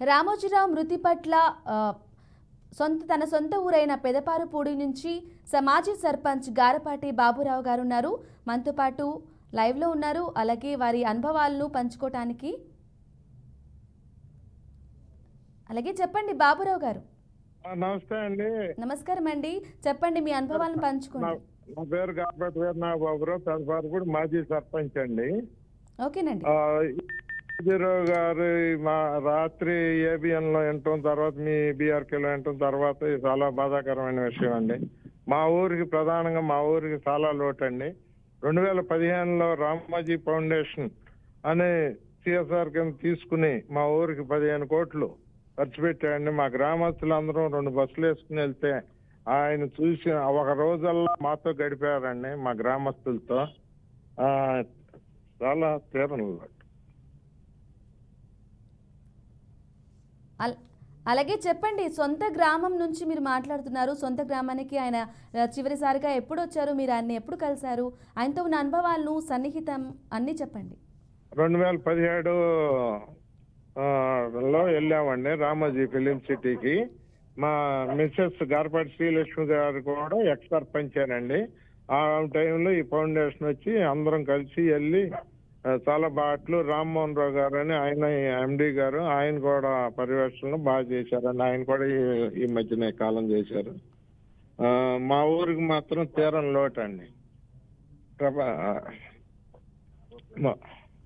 రామోజీరావు మృతి పట్ల సొంత తన సొంత ఊరైన పెదపారుపూడి నుంచి సమాజీ సర్పంచ్ గారపాటి బాబురావు గారు ఉన్నారు. మనతో పాటు లైవ్లో ఉన్నారు. అలాగే వారి అనుభవాలను పంచుకోవటానికి అలాగే చెప్పండి బాబురావు గారు. నమస్తే అండి. నమస్కారం అండి. చెప్పండి మీ అనుభవాలను నా పంచుకోండి. నా పేరు వీరనాథ బాబురావు మాజీ సర్పంచ్ అండి. ఓకేనండి. రాజారావు గారు మా రాత్రి ఏబిఎన్లో వింటాం తర్వాత మీ బీఆర్కే లో వింటాం తర్వాత చాలా బాధాకరమైన విషయం అండి. మా ఊరికి ప్రధానంగా మా ఊరికి చాలా లోటు అండి రెండు వేల పదిహేనులో రామాజీ ఫౌండేషన్ అనే సిఎస్ఆర్ కింద తీసుకుని మా ఊరికి పదిహేను కోట్లు ఖర్చు పెట్టాడండి మా గ్రామస్తులందరం రెండు బస్సులు వేసుకుని వెళ్తే ఆయన చూసి ఒక రోజల్లా మాతో గడిపారండి మా గ్రామస్తులతో. ఆ, చాలా తీరంలో అలాగే చెప్పండి సొంత గ్రామం నుంచి మీరు మాట్లాడుతున్నారు. సొంత గ్రామానికి ఆయన చివరిసారిగా ఎప్పుడు వచ్చారు మీరు ఆయన్ని ఎప్పుడు కలిశారు? ఆయనతో ఉన్న అనుభవాలను సన్నిహితం అన్ని చెప్పండి. రెండు వేల పదిహేడు లో వెళ్ళామండి రామోజీ ఫిలిం సిటీకి. మా మిస్సెస్ గార్పాటి శ్రీలక్ష్మి గారు కూడా ఎక్స్ సర్పంచేనండి. ఆ టైంలో ఈ ఫౌండేషన్ వచ్చి అందరం కలిసి వెళ్ళి చాలా బాట్లు. రామ్మోహన్ రావు గారు అని ఆయన ఎండి గారు ఆయన కూడా పర్యవేక్షణలో బాగా చేశారని ఆయన కూడా ఈ- ఈ మధ్యనే కాలం చేశారు. మా ఊరికి మాత్రం తీరం లోటండి.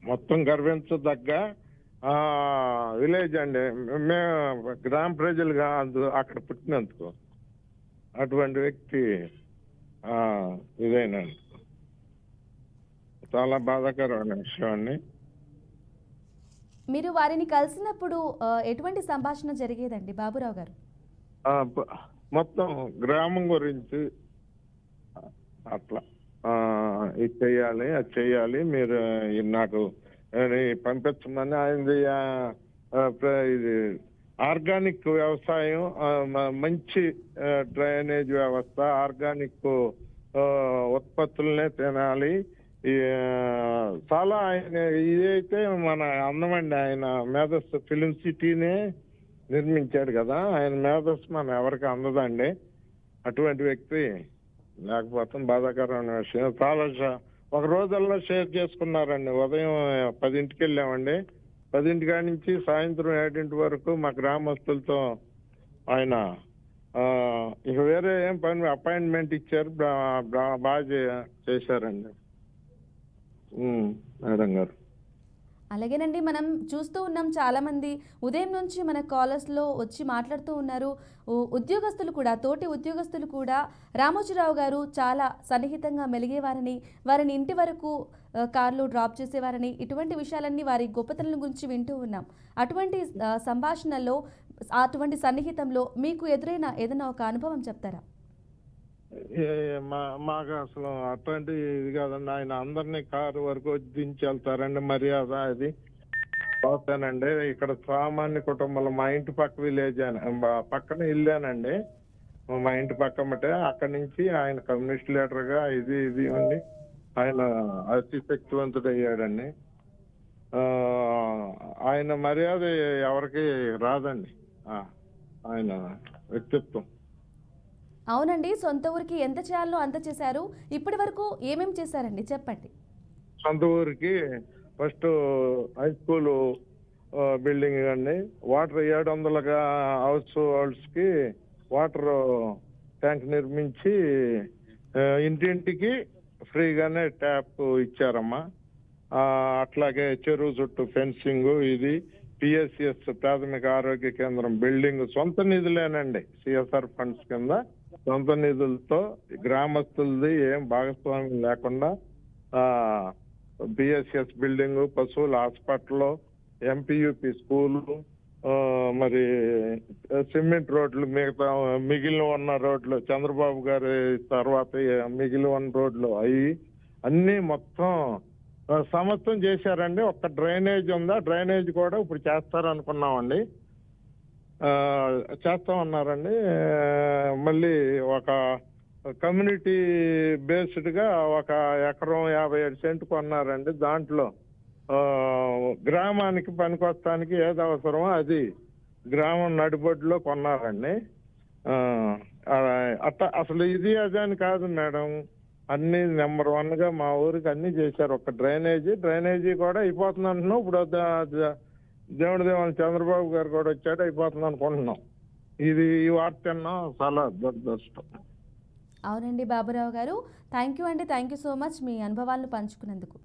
మొత్తం గర్వించదగ్గ విలేజ్ అండి. మేము గ్రామ ప్రజలు కాదు అక్కడ పుట్టినందుకు అటువంటి వ్యక్తి ఇదేనండి. చాలా బాధాకరమైన విషయం అండి మీరు వారిని కలిసినప్పుడు ఎటువంటి సంభాషణ జరిగేదండి బాబురావు గారు? మొత్తం గ్రామం గురించి అట్లా. ఇది చెయ్యాలి అది చెయ్యాలి మీరు నాకు పంపించమని ఆయనది ఆ, ఆ, ప్ర- ఇది ఆర్గానిక్ వ్యవసాయం మంచి డ్రైనేజ్ వ్యవస్థ ఆర్గానిక్ ఉత్పత్తులనే తినాలి చాలా ఆయన ఇదైతే మన అందమండి ఆయన మేధస్సు ఫిలిం సిటీనే నిర్మించాడు కదా. ఆయన మేధస్సు మనం ఎవరికి అందదండి. అటువంటి వ్యక్తి లేకపోతే బాధాకరమైన విషయం. చాలా ఒక రోజుల్లో షేర్ చేసుకున్నారండి. ఉదయం పదింటికి వెళ్ళామండి. పదింటి కాడి నుంచి సాయంత్రం ఏడింటి వరకు మా గ్రామస్తులతో ఆయన ఇక వేరే ఏం పని అపాయింట్మెంట్ ఇచ్చారు. బా- బాగా చేశారండి. మేడం గారు. అలాగేనండి మనం చూస్తూ ఉన్నాం చాలామంది ఉదయం నుంచి మన కాలర్స్లో వచ్చి మాట్లాడుతూ ఉన్నారు. ఉద్యోగస్తులు కూడా తోటి ఉద్యోగస్తులు కూడా రామోజీరావు గారు చాలా సన్నిహితంగా మెలిగేవారని వారిని ఇంటి వరకు కార్లో డ్రాప్ చేసేవారని ఇటువంటి విషయాలన్నీ వారి గొప్పతనం గురించి వింటూ ఉన్నాం. అటువంటి సంభాషణలో అటువంటి సన్నిహితంలో మీకు ఎదురైన ఏదైనా ఒక అనుభవం చెప్తారా? మాకు అసలు అటువంటి ఇది కాదండి. ఆయన అందరినీ కారు వరకు వచ్చి దించి వెళ్తారండి మర్యాద అది. పోతానండి ఇక్కడ సామాన్య కుటుంబాలు మా ఇంటి పక్క విలేజ్ అని పక్కన వెళ్ళానండి మా ఇంటి పక్కమటే అక్కడి నుంచి ఆయన కమ్యూనిస్ట్ లీడర్గా ఇది ఇది ఉండి ఆయన అతి శక్తివంతుడు అయ్యాడండి ఆయన మర్యాద ఎవరికి రాదండి. ఆయన వ్యక్తిత్వం. అవునండి సొంత ఊరికి ఎంత చేయాలో అంత చేశారు. ఇప్పటి వరకు ఏమేమి చేశారండి? చెప్పండి. సొంత ఊరికి ఫస్ట్ హై స్కూల్ బిల్డింగ్ అండి వాటర్ ఏడు వందలుగా హౌస్ హోల్డ్స్కి వాటర్ ట్యాంక్ నిర్మించి ఇంటింటికి ఫ్రీగానే ట్యాప్ ఇచ్చారమ్మా. అట్లాగే చెరువు చుట్టూ ఫెన్సింగ్ ఇది పిఎస్సిఎస్ ప్రాథమిక ఆరోగ్య కేంద్రం బిల్డింగ్ సొంత నిధులేనండి సిఎస్ఆర్ ఫండ్స్ కింద. సొంత నిధులతో గ్రామస్తులది ఏం భాగస్వామ్యం లేకుండా బిఎస్ఎస్ బిల్డింగ్ పశువుల హాస్పిటల్ ఎంపీయూపీ స్కూలు మరి సిమెంట్ రోడ్లు మిగతా మిగిలిన ఉన్న రోడ్లు చంద్రబాబు గారి తర్వాత మిగిలి ఉన్న రోడ్లు అవి అన్ని మొత్తం సమస్తం చేశారండి. ఒక్క డ్రైనేజ్ ఉందా? డ్రైనేజ్ కూడా ఇప్పుడు చేస్తారనుకున్నామండి. చేస్తా ఉన్నారండి. మళ్ళీ ఒక కమ్యూనిటీ బేస్డ్గా ఒక ఎకరం యాభై ఏడు సెంట్ కొన్నారండి దాంట్లో. గ్రామానికి పనికొస్తానికి ఏది అవసరమో అది గ్రామం నడిబొడ్డులో కొన్నారండి. అట్ట అసలు ఇది అదే అని కాదు మేడం. అన్ని నెంబర్ వన్గా మా ఊరికి అన్ని చేశారు. ఒక డ్రైనేజీ డ్రైనేజీ కూడా అయిపోతుంది అంటున్నాం ఇప్పుడు దేవుడి దేవుని చంద్రబాబు గారు కూడా వచ్చాడు అయిపోతుంది అనుకుంటున్నాం. ఇది ఈ వార్త చాలా దురదృష్టం. అవునండి బాబురావు గారు. థ్యాంక్ యూ అండి. థ్యాంక్ యూ సో మచ్ మీ అనుభవాలను పంచుకున్నందుకు.